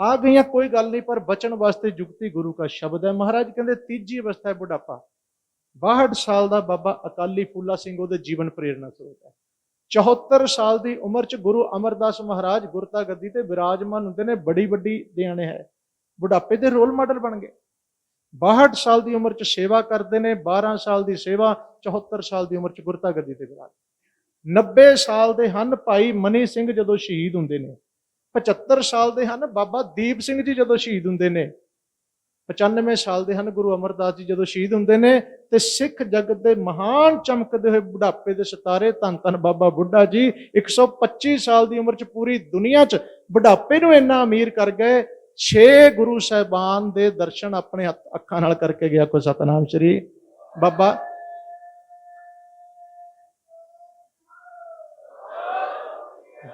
ਆ ਗਈਆਂ ਕੋਈ ਗੱਲ ਨਹੀਂ, ਪਰ ਬਚਣ ਵਾਸਤੇ ਜੁਗਤੀ ਗੁਰੂ ਦਾ ਸ਼ਬਦ ਹੈ। ਮਹਾਰਾਜ ਕਹਿੰਦੇ, ਤੀਜੀ ਅਵਸਥਾ ਹੈ ਬੁਢਾਪਾ। 62 ਸਾਲ ਦਾ ਬਾਬਾ ਅਕਾਲੀ ਫੂਲਾ ਸਿੰਘ, ਉਹਦੇ ਜੀਵਨ ਪ੍ਰੇਰਣਾ ਸਰੋਤ ਹੈ। 74 ਸਾਲ ਦੀ ਉਮਰ 'ਚ ਗੁਰੂ ਅਮਰਦਾਸ ਮਹਾਰਾਜ ਗੁਰਤਾ ਗੱਦੀ ਤੇ ਵਿਰਾਜਮਾਨ ਹੁੰਦੇ ਨੇ, ਬੜੀ ਵੱਡੀ ਦੇਣ ਹੈ। ਬੁਢਾਪੇ ਦੇ ਰੋਲ ਮਾਡਲ ਬਣ ਗਏ। 62 ਸਾਲ ਦੀ ਉਮਰ 'ਚ ਸੇਵਾ ਕਰਦੇ ਨੇ 12 ਸਾਲ ਦੀ ਸੇਵਾ 74 ਸਾਲ ਦੀ ਉਮਰ 'ਚ ਗੁਰਤਾ ਗੱਦੀ ਤੇ ਵਿਰਾਜ। 90 ਸਾਲ ਦੇ ਹਨ ਭਾਈ ਮਨੀ ਸਿੰਘ ਜਦੋਂ ਸ਼ਹੀਦ ਹੁੰਦੇ ਨੇ। 75 ਸਾਲ ਦੇ ਹਨ। ਬਾਬਾ ਦੀਪ ਸਿੰਘ ਜੀ ਜਦੋਂ ਸ਼ਹੀਦ ਹੁੰਦੇ ਨੇ 95 ਸਾਲ ਦੇ ਹਨ ਗੁਰੂ ਅਮਰਦਾਸ ਜੀ ਜਦੋਂ ਸ਼ਹੀਦ ਹੁੰਦੇ ਨੇ ਤੇ ਸਿੱਖ ਜਗਤ ਦੇ ਮਹਾਨ ਚਮਕਦੇ ਹੋਏ ਬੁਢਾਪੇ ਦੇ ਸਿਤਾਰੇ ਧੰਨ ਧੰਨ ਬਾਬਾ ਬੁੱਢਾ ਜੀ 125 ਸਾਲ ਦੀ ਉਮਰ 'ਚ ਪੂਰੀ ਦੁਨੀਆ 'ਚ ਬੁਢਾਪੇ ਨੂੰ ਇੰਨਾ ਅਮੀਰ ਕਰ ਗਏ 6 ਗੁਰੂ ਸਾਹਿਬਾਨ ਦੇ ਦਰਸ਼ਨ ਆਪਣੇ ਅੱਖਾਂ ਨਾਲ ਕਰਕੇ ਗਿਆ ਕੋ ਸਤਨਾਮ ਸ੍ਰੀ ਬਾਬਾ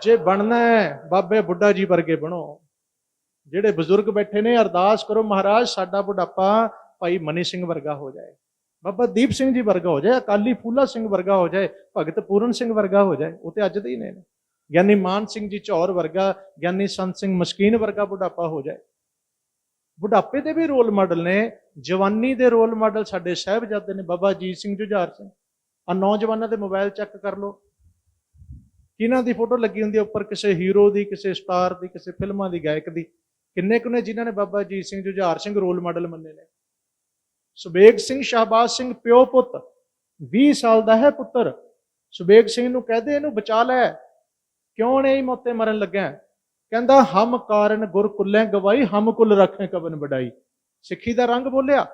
ਜੇ ਬਣਨਾ ਹੈ, ਬਾਬੇ ਬੁੱਢਾ ਜੀ ਵਰਗੇ ਬਣੋ। ਜਿਹੜੇ ਬਜ਼ੁਰਗ ਬੈਠੇ ਨੇ, ਅਰਦਾਸ ਕਰੋ, ਮਹਾਰਾਜ, ਸਾਡਾ ਬੁਢਾਪਾ ਭਾਈ ਮਨੀ ਸਿੰਘ ਵਰਗਾ ਹੋ ਜਾਏ। ਬਾਬਾ ਦੀਪ ਸਿੰਘ ਜੀ ਵਰਗਾ ਹੋ ਜਾਏ, ਅਕਾਲੀ ਫੂਲਾ ਸਿੰਘ ਵਰਗਾ ਹੋ ਜਾਏ, ਭਗਤ ਪੂਰਨ ਸਿੰਘ ਵਰਗਾ ਹੋ ਜਾਏ, ਉਹ ਤੇ ਅੱਜ ਦੇ ਹੀ ਨੇ। ਗਿਆਨੀ ਮਾਨ ਸਿੰਘ ਜੀ ਚੌਰ ਵਰਗਾ, ਗਿਆਨੀ ਸੰਤ ਸਿੰਘ ਮਸਕੀਨ ਵਰਗਾ ਬੁਢਾਪਾ ਹੋ ਜਾਏ। ਬੁਢਾਪੇ ਦੇ ਵੀ ਰੋਲ ਮਾਡਲ ਨੇ, ਜਵਾਨੀ ਦੇ ਰੋਲ ਮਾਡਲ ਸਾਡੇ ਸਾਹਿਬਜ਼ਾਦੇ ਨੇ, ਬਾਬਾ ਅਜੀਤ ਸਿੰਘ ਜੁਝਾਰ ਸਿੰਘ। ਆ ਨੌਜਵਾਨਾਂ ਦੇ ਮੋਬਾਈਲ ਚੈੱਕ ਕਰ ਲਓ। ਕਿਹਨਾਂ ਦੀ ਫੋਟੋ ਲੱਗੀ ਹੁੰਦੀ ਹੈ? ਉੱਪਰ ਕਿਸੇ ਹੀਰੋ ਦੀ, ਕਿਸੇ ਸਟਾਰ ਦੀ, ਕਿਸੇ ਫਿਲਮਾਂ ਦੀ, ਗਾਇਕ ਦੀ। ਕਿੰਨੇ ਕੁ ਨੇ ਜਿਨ੍ਹਾਂ ਨੇ ਬਾਬਾ ਅਜੀਤ ਸਿੰਘ ਜੁਝਾਰ ਸਿੰਘ ਰੋਲ ਮਾਡਲ ਮੰਨੇ ਨੇ? ਸੁਬੇਗ ਸਿੰਘ, ਸ਼ਹਬਾਜ਼ ਸਿੰਘ, ਪਿਓ ਪੁੱਤ 20 ਸਾਲ ਦਾ ਹੈ ਪੁੱਤਰ। ਸੁਬੇਗ ਸਿੰਘ ਨੂੰ ਕਹਦੇ ਇਹਨੂੰ, ਬਚਾ ਲੈ। ਕਿਉਂ ਨਹੀਂ ਮੋਤੇ ਮਰਨ ਲੱਗਾ ਕਹਿੰਦਾ, ਹਮ ਕਾਰਨ ਗੁਰ ਕੁੱਲੇ ਗਵਾਈ, ਹਮ ਕੁੱਲ ਰੱਖੇ ਕਬਨ ਵਡਾਈ। ਸਿੱਖੀ ਦਾ ਰੰਗ ਬੋਲਿਆ।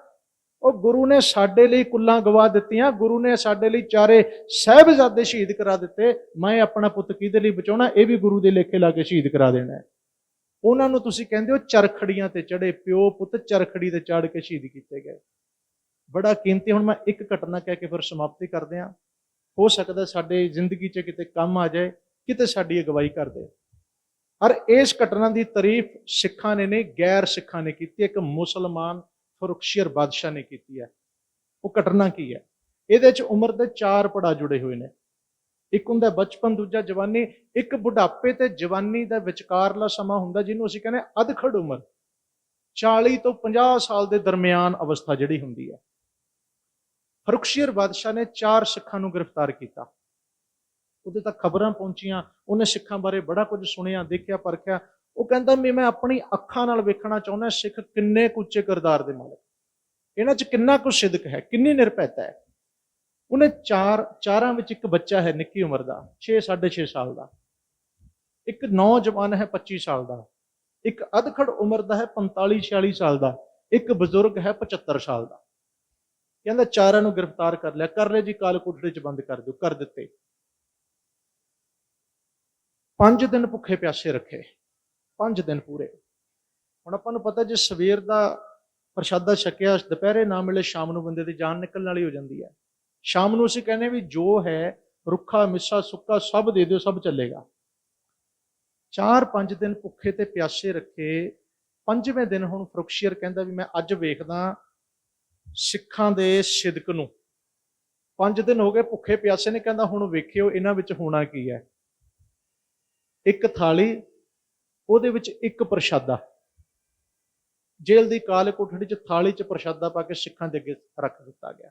ਉਹ ਗੁਰੂ ਨੇ ਸਾਡੇ ਲਈ ਕੁੱਲਾਂ ਗਵਾ ਦਿੱਤੀਆਂ, ਗੁਰੂ ਨੇ ਸਾਡੇ ਲਈ ਚਾਰੇ ਸਹਿਬਜ਼ਾਦੇ ਸ਼ਹੀਦ ਕਰਾ ਦਿੱਤੇ। ਮੈਂ ਆਪਣਾ ਪੁੱਤ ਕਿਹਦੇ ਲਈ ਬਚਾਉਣਾ? ਇਹ ਵੀ ਗੁਰੂ ਦੇ ਲੇਖੇ ਲਾ ਕੇ ਸ਼ਹੀਦ ਕਰਾ ਦੇਣਾ ਹੈ। ਉਹਨਾਂ ਨੂੰ ਤੁਸੀਂ ਕਹਿੰਦੇ ਹੋ ਚਰਖੜੀਆਂ ਤੇ ਚੜੇ ਪਿਓ ਪੁੱਤ ਚਰਖੜੀ ਤੇ ਚੜ ਕੇ ਸ਼ਹੀਦ ਕੀਤੇ ਗਏ। ਬੜਾ ਕੀਮਤੀ, ਹੁਣ ਮੈਂ ਇੱਕ ਘਟਨਾ ਕਹਿ ਕੇ ਫਿਰ ਸਮਾਪਤੀ ਕਰਦੇ ਹਾਂ। ਹੋ ਸਕਦਾ ਸਾਡੇ ਜ਼ਿੰਦਗੀ 'ਚ ਕਿਤੇ ਕੰਮ ਆ ਜਾਏ, ਕਿਤੇ ਸਾਡੀ ਅਗਵਾਈ ਕਰ ਦੇ। ਔਰ ਇਸ ਘਟਨਾ ਦੀ ਤਾਰੀਫ ਸਿੱਖਾਂ ਨੇ ਨਹੀਂ, ਗੈਰ ਸਿੱਖਾਂ ਨੇ ਕੀਤੀ। ਇੱਕ ਮੁਸਲਮਾਨ ਫਰੁਖਸ਼ੀਰ ਬਾਦਸ਼ਾਹ ਨੇ ਕੀਤੀ ਹੈ। ਉਹ ਘਟਨਾ ਕੀ ਹੈ? ਇਹਦੇ 'ਚ ਉਮਰ ਦੇ ਚਾਰ ਪੜਾ ਜੁੜੇ ਹੋਏ ਨੇ। ਇੱਕ ਹੁੰਦਾ ਬਚਪਨ, ਦੂਜਾ ਜਵਾਨੀ, ਇੱਕ ਬੁਢਾਪੇ ਤੇ ਜਵਾਨੀ ਦਾ ਵਿਚਕਾਰਲਾ ਸਮਾਂ ਹੁੰਦਾ ਜਿਹਨੂੰ ਅਸੀਂ ਕਹਿੰਦੇ ਅਧਖੜ ਉਮਰ। 40 ਤੋਂ 50 ਸਾਲ ਦੇ ਦਰਮਿਆਨ ਅਵਸਥਾ ਜਿਹੜੀ ਹੁੰਦੀ ਹੈ। ਫਰੁਖਸ਼ੀਰ ਬਾਦਸ਼ਾਹ ਨੇ ਚਾਰ ਸਿੱਖਾਂ ਨੂੰ ਗ੍ਰਿਫਤਾਰ ਕੀਤਾ। ਉਹਦੇ ਤੱਕ ਖਬਰਾਂ ਪਹੁੰਚੀਆਂ। ਉਹਨੇ ਸਿੱਖਾਂ ਬਾਰੇ ਬੜਾ ਕੁਝ ਸੁਣਿਆ, ਦੇਖਿਆ, ਪਰਖਿਆ। ਉਹ ਕਹਿੰਦਾ ਵੀ ਮੈਂ ਆਪਣੀ ਅੱਖਾਂ ਨਾਲ ਵੇਖਣਾ ਚਾਹੁੰਦਾ ਸਿੱਖ ਕਿੰਨੇ ਕੁ ਉੱਚੇ ਕਿਰਦਾਰ ਦੇ ਮਾਲਕ। ਇਹਨਾਂ 'ਚ ਕਿੰਨਾ ਕੁ ਸਿਦਕ ਹੈ, ਕਿੰਨੀ ਨਿਰਭੈਤਾ ਹੈ। ਉਹਨੇ ਚਾਰ, ਚਾਰਾਂ ਵਿੱਚ ਇੱਕ ਬੱਚਾ ਹੈ ਨਿੱਕੀ ਉਮਰ ਦਾ 6 6.5 ਸਾਲ ਦਾ। ਇੱਕ ਨੌਜਵਾਨ ਹੈ 25 ਸਾਲ ਦਾ। ਇੱਕ ਅਧਖੜ ਉਮਰ ਦਾ ਹੈ 45 46 ਸਾਲ ਦਾ। ਇੱਕ ਬਜ਼ੁਰਗ ਹੈ 75 ਸਾਲ ਦਾ। ਕਹਿੰਦਾ ਚਾਰਾਂ ਨੂੰ ਗ੍ਰਿਫਤਾਰ ਕਰ ਲਿਆ। ਕਰ ਲੈ ਜੀ, ਕਾਲ ਕੋਠੜੀ 'ਚ ਬੰਦ ਕਰ ਦਿਓ, ਕਰ ਦਿੱਤੇ। ਪੰਜ ਦਿਨ ਭੁੱਖੇ ਪਿਆਸੇ ਰੱਖੇ। ਪੰਜ ਦਿਨ ਪੂਰੇ। ਹੁਣ ਆਪਾਂ ਨੂੰ ਪਤਾ ਜੇ ਸਵੇਰ ਦਾ ਪ੍ਰਸ਼ਾਦਾ ਛਕਿਆ, ਦੁਪਹਿਰੇ ਨਾ ਮਿਲੇ, ਸ਼ਾਮ ਨੂੰ ਬੰਦੇ ਦੀ ਜਾਨ ਨਿਕਲਣ ਵਾਲੀ ਹੋ ਜਾਂਦੀ ਹੈ। ਸ਼ਾਮ ਨੂੰ ਅਸੀਂ ਕਹਿੰਦੇ ਵੀ ਜੋ ਹੈ, ਰੁੱਖਾ, ਮਿੱਸਾ, ਸੁੱਕਾ ਸਭ ਦੇ ਦਿਓ, ਸਭ ਚੱਲੇਗਾ। ਚਾਰ ਪੰਜ ਦਿਨ ਭੁੱਖੇ ਤੇ ਪਿਆਸੇ ਰੱਖੇ, ਪੰਜਵੇਂ ਦਿਨ ਹੁਣ ਫਰੁਖਸ਼ੀਰ ਕਹਿੰਦਾ ਵੀ ਮੈਂ ਅੱਜ ਵੇਖਦਾ ਸਿੱਖਾਂ ਦੇ ਸਿਦਕ ਨੂੰ। ਪੰਜ ਦਿਨ ਹੋ ਗਏ ਭੁੱਖੇ ਪਿਆਸੇ ਨੇ, ਕਹਿੰਦਾ ਹੁਣ ਵੇਖਿਓ ਇਹਨਾਂ ਵਿੱਚ ਹੋਣਾ ਕੀ ਹੈ। ਇੱਕ ਥਾਲੀ ਉਹਦੇ ਵਿੱਚ ਇੱਕ ਪ੍ਰਸ਼ਾਦਾ। ਜੇਲ੍ਹ ਦੀ ਕਾਲ ਕੋਠੜੀ 'ਚ ਥਾਲੀ 'ਚ ਪ੍ਰਸ਼ਾਦਾ ਪਾ ਕੇ ਸਿੱਖਾਂ ਦੇ ਅੱਗੇ ਰੱਖ ਦਿੱਤਾ ਗਿਆ।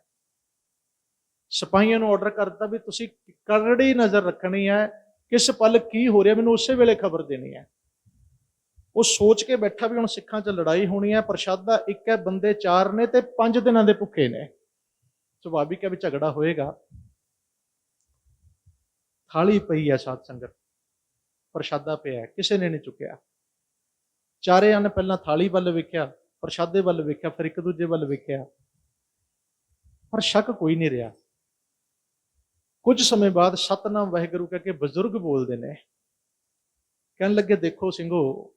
ਸਿਪਾਹੀਆਂ ਨੂੰ ਆਰਡਰ ਦਿੱਤਾ ਵੀ ਤੁਸੀਂ ਕਰੜੀ ਨਜ਼ਰ ਰੱਖਣੀ ਹੈ, ਕਿਸ ਪਲ ਕੀ ਹੋ ਰਿਹਾ, ਮੈਨੂੰ ਉਸੇ ਵੇਲੇ ਖਬਰ ਦੇਣੀ ਹੈ। ਉਹ ਸੋਚ ਕੇ ਬੈਠਾ ਵੀ ਹੁਣ ਸਿੱਖਾਂ 'ਚ ਲੜਾਈ ਹੋਣੀ ਹੈ, ਪ੍ਰਸ਼ਾਦਾ ਇੱਕ ਹੈ, ਬੰਦੇ ਚਾਰ ਨੇ ਤੇ ਪੰਜ ਦਿਨਾਂ ਦੇ ਭੁੱਖੇ ਨੇ। ਸੁਭਾਵਿਕ ਹੈ ਵੀ ਝਗੜਾ ਹੋਏਗਾ। ਥਾਲੀ ਪਈ ਹੈ ਸਾਧ ਸੰਗਤ। ਪ੍ਰਸ਼ਾਦਾ ਪਿਆ ਕਿਸੇ ਨੇ ਨਹੀਂ ਚੁੱਕਿਆ। ਚਾਰੇ ਅੰਨ ਪਹਿਲਾਂ ਥਾਲੀ ਵੱਲ ਵੇਖਿਆ, ਪ੍ਰਸ਼ਾਦੇ ਵੱਲ ਵੇਖਿਆ, ਫਿਰ ਇੱਕ ਦੂਜੇ ਵੱਲ ਵੇਖਿਆ। ਪਰ ਸ਼ੱਕ ਕੋਈ ਨਹੀਂ ਰਿਹਾ। ਕੁਝ ਸਮੇਂ ਬਾਅਦ ਸਤਨਾਮ ਵਾਹਿਗੁਰੂ ਕਹਿ ਕੇ ਬਜ਼ੁਰਗ ਬੋਲਦੇ ਨੇ। ਕਹਿਣ ਲੱਗੇ, ਦੇਖੋ ਸਿੰਘੋ,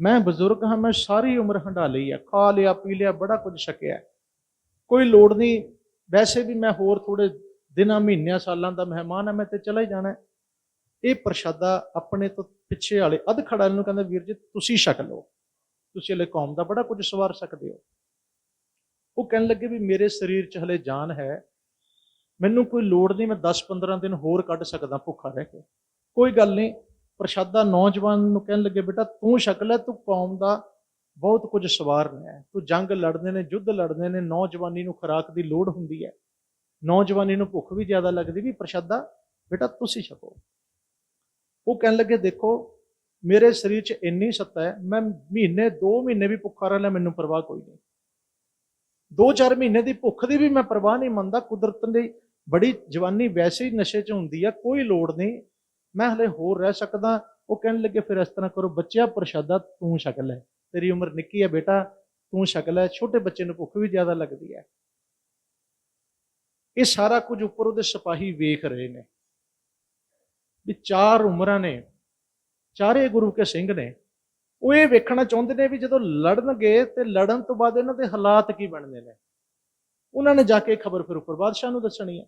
ਮੈਂ ਬਜ਼ੁਰਗ ਹਾਂ, ਮੈਂ ਸਾਰੀ ਉਮਰ ਹੰਡਾ ਲਈ ਹੈ, ਖਾ ਲਿਆ, ਪੀ ਲਿਆ, ਬੜਾ ਕੁਝ ਛਕਿਆ ਕੋਈ ਲੋੜ ਨਹੀਂ, ਵੈਸੇ ਵੀ ਮੈਂ ਹੋਰ ਥੋੜੇ ਦਿਨਾਂ, ਮਹੀਨਿਆਂ, ਸਾਲਾਂ ਦਾ ਮਹਿਮਾਨ ਆ ਮੈਂ ਤੇ ਚਲਾ ਹੀ ਜਾਣਾ ਇਹ ਪ੍ਰਸ਼ਾਦਾ ਆਪਣੇ ਤੋਂ ਪਿੱਛੇ ਵਾਲੇ ਅਧ ਖੜਾ ਨੂੰ ਕਹਿੰਦਾ, ਵੀਰ ਜੀ, ਤੁਸੀਂ ਛਕ ਲਓ। ਤੁਸੀਂ ਹਲੇ ਕੌਮ ਦਾ ਬੜਾ ਕੁਝ ਸਵਾਰ ਸਕਦੇ ਹੋ। ਉਹ ਕਹਿਣ ਲੱਗੇ ਵੀ ਮੇਰੇ ਸਰੀਰ 'ਚ ਹਲੇ ਜਾਨ ਹੈ। ਮੈਨੂੰ ਕੋਈ ਲੋੜ ਨਹੀਂ, ਮੈਂ 10-15 ਦਿਨ ਹੋਰ ਕੱਢ ਸਕਦਾ ਭੁੱਖਾ ਰਹਿ ਕੇ। ਕੋਈ ਗੱਲ ਨਹੀਂ, ਪ੍ਰਸ਼ਾਦਾ ਨੌਜਵਾਨ ਨੂੰ ਕਹਿਣ ਲੱਗੇ, ਬੇਟਾ, ਤੂੰ ਸ਼ਕਲ ਹੈ ਤੂੰ ਕੌਮ ਦਾ ਬਹੁਤ ਕੁਝ ਸਵਾਰਨਾ ਹੈ। ਤੂੰ ਜੰਗ ਲੜਦੇ ਨੇ, ਯੁੱਧ ਲੜਦੇ ਨੇ, ਨੌਜਵਾਨੀ ਨੂੰ ਖੁਰਾਕ ਦੀ ਲੋੜ ਹੁੰਦੀ ਹੈ। ਨੌਜਵਾਨੀ ਨੂੰ ਭੁੱਖ ਵੀ ਜ਼ਿਆਦਾ ਲੱਗਦੀ ਵੀ ਪ੍ਰਸ਼ਾਦਾ, ਬੇਟਾ, ਤੁਸੀਂ ਛਕੋ। ਉਹ ਕਹਿਣ ਲੱਗੇ, ਦੇਖੋ, ਮੇਰੇ ਸਰੀਰ 'ਚ ਇੰਨੀ ਸੱਤਾ ਹੈ, ਮੈਂ ਮਹੀਨੇ 2 ਮਹੀਨੇ ਵੀ ਭੁੱਖਾ ਰਹਿ ਲਿਆ, ਮੈਨੂੰ ਪਰਵਾਹ ਕੋਈ ਨਹੀਂ। 2-4 ਮਹੀਨੇ ਦੀ ਭੁੱਖ ਦੀ ਵੀ ਮੈਂ ਪਰਵਾਹ ਨਹੀਂ ਮੰਨਦਾ, ਕੁਦਰਤ ਦੀ ਬੜੀ ਜਵਾਨੀ ਵੈਸੇ ਹੀ ਨਸ਼ੇ 'ਚ ਹੁੰਦੀ ਆ, ਕੋਈ ਲੋੜ ਨਹੀਂ, ਮੈਂ ਹਲੇ ਹੋਰ ਰਹਿ ਸਕਦਾ। ਉਹ ਕਹਿਣ ਲੱਗੇ, ਫਿਰ ਇਸ ਤਰ੍ਹਾਂ ਕਰੋ, ਬੱਚਿਆ ਪ੍ਰਸ਼ਾਦਾ ਤੂੰ ਛਕ ਲੈ, ਤੇਰੀ ਉਮਰ ਨਿੱਕੀ ਹੈ ਬੇਟਾ, ਤੂੰ ਛਕ ਲੈ, ਛੋਟੇ ਬੱਚੇ ਨੂੰ ਭੁੱਖ ਵੀ ਜ਼ਿਆਦਾ ਲੱਗਦੀ ਹੈ। ਇਹ ਸਾਰਾ ਕੁਝ ਉੱਪਰ ਉਹਦੇ ਸਿਪਾਹੀ ਵੇਖ ਰਹੇ ਨੇ। ਵੀ ਚਾਰ ਉਮਰਾਂ ਨੇ, ਚਾਰੇ ਗੁਰੂ ਕੇ ਸਿੰਘ ਨੇ, ਉਹ ਇਹ ਵੇਖਣਾ ਚਾਹੁੰਦੇ ਨੇ ਵੀ ਜਦੋਂ ਲੜਨਗੇ ਤੇ ਲੜਨ ਤੋਂ ਬਾਅਦ ਇਹਨਾਂ ਦੇ ਹਾਲਾਤ ਕੀ ਬਣਦੇ ਨੇ। ਉਹਨਾਂ ਨੇ ਜਾ ਕੇ ਖਬਰ ਫਿਰ ਉੱਪਰ ਬਾਦਸ਼ਾਹ ਨੂੰ ਦੱਸਣੀ ਹੈ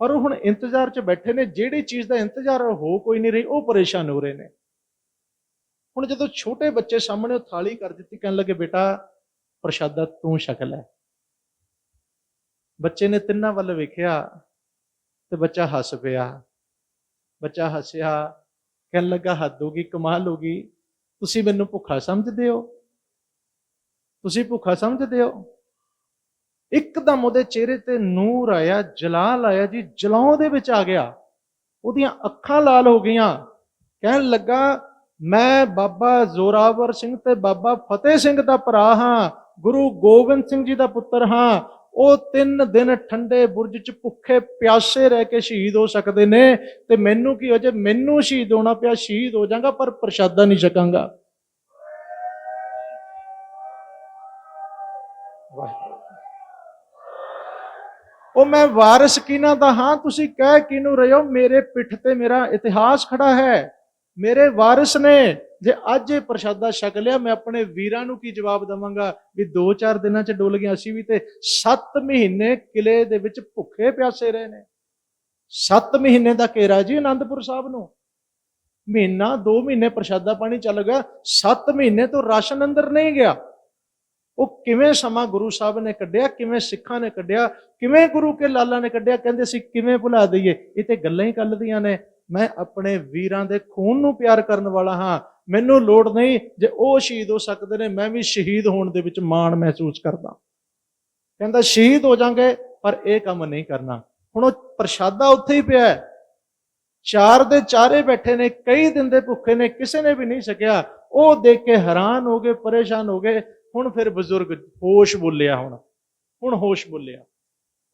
ਪਰ ਉਹ ਹੁਣ ਇੰਤਜ਼ਾਰ 'ਚ ਬੈਠੇ ਨੇ, ਜਿਹੜੀ ਚੀਜ਼ ਦਾ ਇੰਤਜ਼ਾਰ ਹੋ ਕੋਈ ਨਹੀਂ ਰਹੀ, ਉਹ ਪਰੇਸ਼ਾਨ ਹੋ ਰਹੇ ਨੇ। ਹੁਣ ਜਦੋਂ ਛੋਟੇ ਬੱਚੇ ਸਾਹਮਣੇ ਉਹ ਥਾਲੀ ਕਰ ਦਿੱਤੀ, ਕਹਿਣ ਲੱਗੇ, ਬੇਟਾ, ਪ੍ਰਸ਼ਾਦਾ ਤੂੰ ਸ਼ਕਲ ਹੈ ਬੱਚੇ ਨੇ ਤਿੰਨਾਂ ਵੱਲ ਵੇਖਿਆ ਤੇ ਬੱਚਾ ਹੱਸ ਪਿਆ। ਬੱਚਾ ਹੱਸਿਆ, ਕਹਿਣ ਲੱਗਾ, ਹੱਦ ਹੋ ਗਈ, ਕਮਾਲ ਹੋ ਗਈ। ਤੁਸੀਂ ਮੈਨੂੰ ਭੁੱਖਾ ਸਮਝਦੇ ਹੋ? ਤੁਸੀਂ ਭੁੱਖਾ ਸਮਝਦੇ ਹੋ? ਇੱਕਦਮ ਉਹਦੇ ਚਿਹਰੇ ਤੇ ਨੂਰ ਆਇਆ, ਜਲਾਲ ਆਇਆ ਜੀ ਜਲਾਉ ਦੇ ਵਿੱਚ ਆ ਗਿਆ। ਉਹਦੀਆਂ ਅੱਖਾਂ ਲਾਲ ਹੋ ਗਈਆਂ। ਕਹਿਣ ਲੱਗਾ, ਮੈਂ ਬਾਬਾ ਜ਼ੋਰਾਵਰ ਸਿੰਘ ਤੇ ਬਾਬਾ ਫਤਿਹ ਸਿੰਘ ਦਾ ਭਰਾ ਹਾਂ, ਗੁਰੂ ਗੋਬਿੰਦ ਸਿੰਘ ਜੀ ਦਾ ਪੁੱਤਰ ਹਾਂ। ਉਹ ਤਿੰਨ ਦਿਨ ਠੰਡੇ ਬੁਰਜ 'ਚ ਭੁੱਖੇ ਪਿਆਸੇ ਰਹਿ ਕੇ ਸ਼ਹੀਦ ਹੋ ਸਕਦੇ ਨੇ ਤੇ ਮੈਨੂੰ ਕੀ ਹੋ ਜੇ ਮੈਨੂੰ ਸ਼ਹੀਦ ਹੋਣਾ ਪਿਆ, ਸ਼ਹੀਦ ਹੋ ਜਾਗਾ, ਪਰ ਪ੍ਰਸ਼ਾਦਾ ਨਹੀਂ ਛਕਾਂਗਾ। ਉਹ ਮੈਂ ਵਾਰਿਸ ਕਿਹਨਾਂ ਦਾ ਹਾਂ? ਤੁਸੀਂ ਕਹਿ ਕਿਨੂੰ ਰਹੇ ਹੋ? ਮੇਰੇ ਪਿੱਠ ਤੇ ਮੇਰਾ ਇਤਿਹਾਸ ਖੜਾ ਹੈ। ਮੇਰੇ ਵਾਰਿਸ ਨੇ ਜੇ ਅੱਜ ਇਹ ਪ੍ਰਸ਼ਾਦਾ ਛਕ ਲਿਆ, ਮੈਂ ਆਪਣੇ ਵੀਰਾਂ ਨੂੰ ਕੀ ਜਵਾਬ ਦਵਾਂਗਾ? ਵੀ 2-4 ਦਿਨਾਂ ਚ ਡੁੱਲ ਗਏ ਅਸੀਂ ਵੀ ਤੇ 7 ਮਹੀਨੇ ਕਿਲੇ ਦੇ ਵਿੱਚ ਭੁੱਖੇ ਪਿਆਸੇ ਰਹੇ ਨੇ। 7 ਮਹੀਨੇ ਦਾ ਘੇਰਾ ਜੀ ਆਨੰਦਪੁਰ ਸਾਹਿਬ ਨੂੰ। ਮਹੀਨਾ 2 ਮਹੀਨੇ ਪ੍ਰਸ਼ਾਦਾ ਪਾਣੀ ਚੱਲ ਗਿਆ 7 ਮਹੀਨੇ ਤੋਂ ਰਾਸ਼ਨ ਅੰਦਰ ਨਹੀਂ ਗਿਆ। ਉਹ ਕਿਵੇਂ ਸਮਾਂ ਗੁਰੂ ਸਾਹਿਬ ਨੇ ਕੱਢਿਆ, ਕਿਵੇਂ ਸਿੱਖਾਂ ਨੇ ਕੱਢਿਆ, ਕਿਵੇਂ ਗੁਰੂ ਕੇ ਲਾਲਾ ਨੇ ਕੱਢਿਆ, ਕਹਿੰਦੇ ਸੀ, ਕਿਵੇਂ ਭੁਲਾ ਦਈਏ? ਇਹ ਤੇ ਗੱਲਾਂ ਹੀ ਕੱਲ ਦੀਆਂ ਨੇ। ਮੈਂ ਆਪਣੇ ਵੀਰਾਂ ਦੇ ਖੂਨ ਨੂੰ ਪਿਆਰ ਕਰਨ ਵਾਲਾ ਹਾਂ। ਮੈਨੂੰ ਲੋੜ ਨਹੀਂ ਜੇ ਉਹ ਸ਼ਹੀਦ ਹੋ ਸਕਦੇ ਨੇ, ਮੈਂ ਵੀ ਸ਼ਹੀਦ ਹੋਣ ਦੇ ਵਿੱਚ ਮਾਣ ਮਹਿਸੂਸ ਕਰਦਾ। ਕਹਿੰਦਾ, ਸ਼ਹੀਦ ਹੋ ਜਾਾਂਗੇ, ਪਰ ਇਹ ਕੰਮ ਨਹੀਂ ਕਰਨਾ। ਹੁਣ ਉਹ ਪ੍ਰਸ਼ਾਦਾ ਉੱਥੇ ਹੀ ਪਿਆ ਹੈ। ਚਾਰ ਦੇ ਚਾਰੇ ਬੈਠੇ ਨੇ, ਕਈ ਦਿਨ ਦੇ ਭੁੱਖੇ ਨੇ, ਕਿਸੇ ਨੇ ਵੀ ਨਹੀਂ ਸਕਿਆ। ਉਹ ਦੇਖ ਕੇ ਹੈਰਾਨ ਹੋ ਗਏ, ਪਰੇਸ਼ਾਨ ਹੋ ਗਏ। ਹੁਣ ਫਿਰ ਬਜ਼ੁਰਗ ਹੋਸ਼ ਬੋਲਿਆ ਹੁਣ ਹੁਣ ਹੋਸ਼ ਬੋਲਿਆ।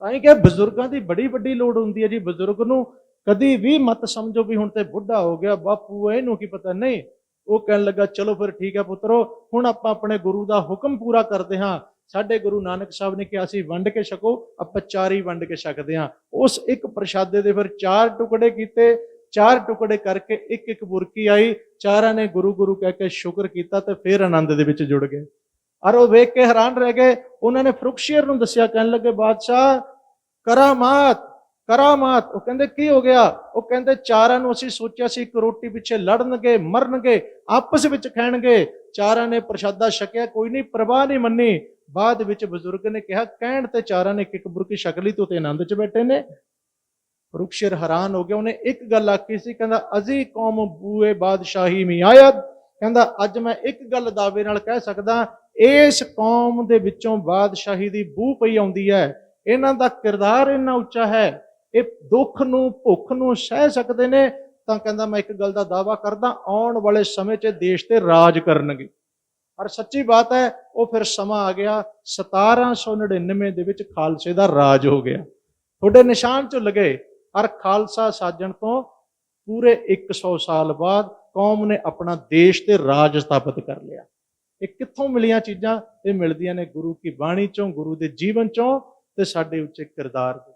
ਤਾਂ ਹੀ ਕਿ ਬਜ਼ੁਰਗਾਂ ਦੀ ਬੜੀ ਵੱਡੀ ਲੋੜ ਹੁੰਦੀ ਹੈ ਜੀ, ਬਜ਼ੁਰਗ ਨੂੰ ਕਦੀ ਵੀ ਮਤ ਸਮਝੋ ਵੀ ਹੁਣ ਤੇ ਬੁੱਢਾ ਹੋ ਗਿਆ, ਬਾਪੂ, ਇਹਨੂੰ ਕੀ ਪਤਾ? ਨਹੀਂ ਉਹ ਕਹਿਣ ਲੱਗਾ, ਚਲੋ ਫਿਰ ਠੀਕ ਹੈ ਪੁੱਤਰੋ, ਹੁਣ ਆਪਾਂ ਆਪਣੇ ਗੁਰੂ ਦਾ ਹੁਕਮ ਪੂਰਾ ਕਰਦੇ ਹਾਂ। ਸਾਡੇ ਗੁਰੂ ਨਾਨਕ ਸਾਹਿਬ ਨੇ ਕਿਹਾ ਸੀ, ਵੰਡ ਕੇ ਛਕੋ, ਆਪਾਂ ਚਾਰ ਹੀ ਵੰਡ ਕੇ ਛਕਦੇ ਹਾਂ। ਉਸ ਇੱਕ ਪ੍ਰਸ਼ਾਦੇ ਦੇ ਫਿਰ ਚਾਰ ਟੁਕੜੇ ਕੀਤੇ, ਚਾਰ ਟੁਕੜੇ ਕਰਕੇ ਇੱਕ ਇੱਕ ਬੁਰਕੀ ਆਈ, ਚਾਰਾਂ ਨੇ ਗੁਰੂ ਗੁਰੂ ਕਹਿ ਕੇ ਸ਼ੁਕਰ ਕੀਤਾ ਤੇ ਫਿਰ ਆਨੰਦ ਦੇ ਵਿੱਚ ਜੁੜ ਗਏ। ਔਰ ਉਹ ਵੇਖ ਕੇ ਹੈਰਾਨ ਰਹਿ ਗਏ। ਉਹਨਾਂ ਨੇ ਫਰੁਕਸ਼ੀਅਰ ਨੂੰ ਦੱਸਿਆ, ਕਹਿਣ ਲੱਗੇ, ਬਾਦਸ਼ਾਹ, ਕਰਾਮਾਤ ਕਰਾਮਾਤ ਉਹ ਕਹਿੰਦੇ, ਕੀ ਹੋ ਗਿਆ? ਉਹ ਕਹਿੰਦੇ, ਚਾਰਾਂ ਨੂੰ ਅਸੀਂ ਸੋਚਿਆ ਸੀ ਇੱਕ ਰੋਟੀ ਪਿੱਛੇ ਲੜਨਗੇ, ਮਰਨਗੇ, ਆਪਸ ਵਿੱਚ ਖਾਣਗੇ ਚਾਰਾਂ ਨੇ ਪ੍ਰਸ਼ਾਦਾ ਛਕਿਆ, ਕੋਈ ਨਹੀਂ, ਪ੍ਰਵਾਹ ਨਹੀਂ ਮੰਨੀ। ਬਾਅਦ ਵਿੱਚ ਬਜ਼ੁਰਗ ਨੇ ਕਿਹਾ, ਕਹਿਣ ਤੇ ਚਾਰਾਂ ਨੇ ਇੱਕ ਇੱਕ ਬੁਰਕੀ ਸ਼ਕਲੀ ਤੋਂ ਤੇ ਆਨੰਦ 'ਚ ਬੈਠੇ ਨੇ। ਫਰੁਕਸ਼ੀਰ ਹੈਰਾਨ ਹੋ ਗਿਆ। ਉਹਨੇ ਇੱਕ ਗੱਲ ਆਖੀ ਸੀ, ਕਹਿੰਦਾ ਅਜ਼ੀ ਕੌਮ ਬੂਏ ਬਾਦਸ਼ਾਹੀ ਮੀ ਆਇਦ ਕਹਿੰਦਾ, ਅੱਜ ਮੈਂ ਇੱਕ ਗੱਲ ਦਾਅਵੇ ਨਾਲ ਕਹਿ ਸਕਦਾ, ਇਸ ਕੌਮ ਦੇ ਵਿੱਚੋਂ ਬਾਦਸ਼ਾਹੀ ਦੀ ਬੂ ਪਈ ਆਉਂਦੀ ਹੈ। ਇਹਨਾਂ ਦਾ ਕਿਰਦਾਰ ਇੰਨਾ ਉੱਚਾ ਹੈ ਇਹ ਦੁੱਖ ਨੂੰ, ਭੁੱਖ ਨੂੰ ਸਹਿ ਸਕਦੇ ਨੇ, ਤਾਂ ਕਹਿੰਦਾ ਮੈਂ ਇੱਕ ਗੱਲ ਦਾ ਦਾਵਾ ਕਰਦਾ, ਆਉਣ ਵਾਲੇ ਸਮੇਂ 'ਚ ਦੇਸ਼ ਤੇ ਰਾਜ ਕਰਨਗੇ। ਪਰ ਸੱਚੀ ਬਾਤ ਹੈ, ਉਹ ਫਿਰ ਸਮਾਂ ਆ ਗਿਆ 1799 ਦੇ ਵਿੱਚ ਖਾਲਸੇ ਦਾ ਰਾਜ ਹੋ ਗਿਆ। ਤੁਹਾਡੇ ਨਿਸ਼ਾਨ ਝੁੱਲ ਗਏ ਹਰ ਖਾਲਸਾ ਸਾਜਣ ਤੋਂ ਪੂਰੇ 100 ਸਾਲ ਬਾਅਦ ਕੌਮ ਨੇ ਆਪਣਾ ਦੇਸ਼ ਤੇ ਰਾਜ ਸਥਾਪਿਤ ਕਰ ਲਿਆ। ਇਹ ਕਿੱਥੋਂ ਮਿਲੀਆਂ ਚੀਜ਼ਾਂ? ਇਹ ਮਿਲਦੀਆਂ ਨੇ ਗੁਰੂ ਕੀ ਬਾਣੀ ਚੋਂ, ਗੁਰੂ ਦੇ ਜੀਵਨ ਚੋਂ ਤੇ ਸਾਡੇ ਉੱਚੇ ਕਿਰਦਾਰ ਤੋਂ